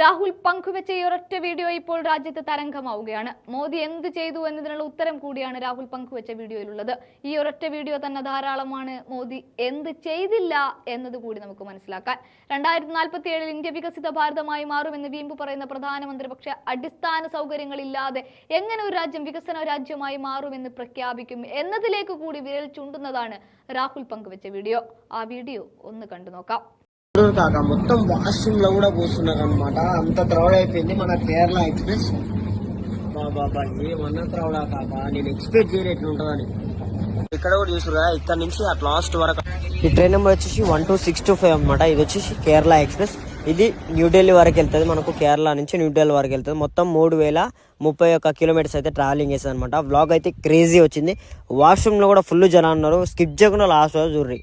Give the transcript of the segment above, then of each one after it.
രാഹുൽ പങ്കുവെച്ച ഒരൊറ്റ വീഡിയോ ഇപ്പോൾ രാജ്യത്ത് തരംഗമാവുകയാണ്. മോദി എന്ത് ചെയ്തു എന്നതിനുള്ള ഉത്തരം കൂടിയാണ് രാഹുൽ പങ്കുവെച്ച വീഡിയോയിലുള്ളത്. ഈ ഒരൊറ്റ വീഡിയോ തന്നെ ധാരാളമാണ്. മോദി എന്ത് ചെയ്തില്ല എന്നത് കൂടി നമുക്ക് മനസ്സിലാക്കാൻ. രണ്ടായിരത്തി നാൽപ്പത്തി ഏഴിൽ ഇന്ത്യ വികസിത ഭാരതമായി മാറുമെന്ന് വീമ്പ് പറയുന്ന പ്രധാനമന്ത്രി പക്ഷേ അടിസ്ഥാന സൗകര്യങ്ങളില്ലാതെ എങ്ങനെ ഒരു രാജ്യം വികസന രാജ്യമായി മാറുമെന്ന് പ്രഖ്യാപിക്കും എന്നതിലേക്ക് കൂടി വിരൽ ചൂണ്ടുന്നതാണ് രാഹുൽ പങ്കുവെച്ച വീഡിയോ. ആ വീഡിയോ ഒന്ന് കണ്ടു നോക്കാം కాక మొత్తం వాష్రూమ్లో కూడా పోస్తున్నారు అనమాట అంత ద్రౌడ్ అయిపోయింది. మన కేరళ ఎక్స్ప్రెస్. బాబా ఏమన్నా క్రౌడ్ కాక? నేను ఎక్స్పెక్ట్ చేయలేదు ఉంటుందని ఇక్కడ కూడా చూసురా ఇక్కడ నుంచి అట్ లాస్ట్ వరకు. ఈ ట్రైన్ నెంబర్ వచ్చేసి one two six two five అనమాట ఇది వచ్చేసి కేరళ ఎక్స్ప్రెస్. ఇది న్యూఢిల్లీ వరకు వెళ్తుంది. మనకు కేరళ నుంచి న్యూఢిల్లీ వరకు వెళ్తుంది. మొత్తం మూడు వేల ముప్పై ఒక్క కిలోమీటర్స్ అయితే ట్రావెలింగ్ చేస్తుంది అనమాట వ్లాగ్ అయితే క్రేజీ వచ్చింది. వాష్రూమ్లో కూడా ఫుల్ జనాలు ఉన్నారు. స్కిప్ చేయకుండా లాస్ట్ రోజు చూర్రి.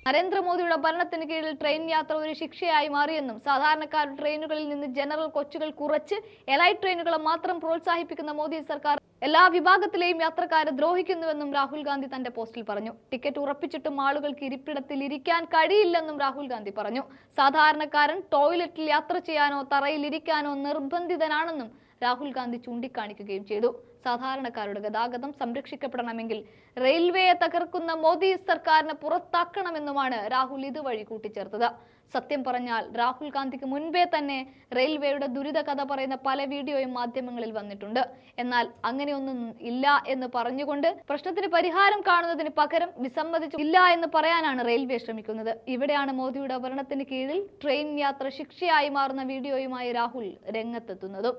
നരേന്ദ്രമോദിയുടെ ഭരണത്തിന് കീഴിൽ ട്രെയിൻ യാത്ര ഒരു ശിക്ഷയായി മാറിയെന്നും സാധാരണക്കാർ ട്രെയിനുകളിൽ നിന്ന് ജനറൽ കോച്ചുകൾ കുറച്ച് എലൈറ്റ് ട്രെയിനുകളെ മാത്രം പ്രോത്സാഹിപ്പിക്കുന്ന മോദി സർക്കാർ എല്ലാ വിഭാഗത്തിലെയും യാത്രക്കാരെ ദ്രോഹിക്കുന്നുവെന്നും രാഹുൽ ഗാന്ധി തന്റെ പോസ്റ്റിൽ പറഞ്ഞു. ടിക്കറ്റ് ഉറപ്പിച്ചിട്ടും ആളുകൾക്ക് ഇരിപ്പിടത്തിൽ ഇരിക്കാൻ കഴിയില്ലെന്നും രാഹുൽ ഗാന്ധി പറഞ്ഞു. സാധാരണക്കാരൻ ടോയ്ലറ്റിൽ യാത്ര ചെയ്യാനോ തറയിൽ ഇരിക്കാനോ നിർബന്ധിതനാണെന്നും രാഹുൽ ഗാന്ധി ചൂണ്ടിക്കാണിക്കുകയും ചെയ്തു. സാധാരണക്കാരുടെ ഗതാഗതം സംരക്ഷിക്കപ്പെടണമെങ്കിൽ റെയിൽവേയെ തകർക്കുന്ന മോദി സർക്കാരിനെ പുറത്താക്കണമെന്നുമാണ് രാഹുൽ ഇതുവഴി കൂട്ടിച്ചേർത്തത്. സത്യം പറഞ്ഞാൽ രാഹുൽ ഗാന്ധിക്ക് മുൻപേ തന്നെ റെയിൽവേയുടെ ദുരിത കഥ പറയുന്ന പല വീഡിയോയും മാധ്യമങ്ങളിൽ വന്നിട്ടുണ്ട്. എന്നാൽ അങ്ങനെയൊന്നും ഇല്ല എന്ന് പറഞ്ഞുകൊണ്ട് പ്രശ്നത്തിന് പരിഹാരം കാണുന്നതിന് പകരം വിസമ്മതിച്ചു. ഇല്ല എന്ന് പറയാനാണ് റെയിൽവേ ശ്രമിക്കുന്നത്. ഇവിടെയാണ് മോദിയുടെ ഭരണത്തിന് കീഴിൽ ട്രെയിൻ യാത്ര ശിക്ഷയായി മാറുന്ന വീഡിയോയുമായി രാഹുൽ രംഗത്തെത്തുന്നതും.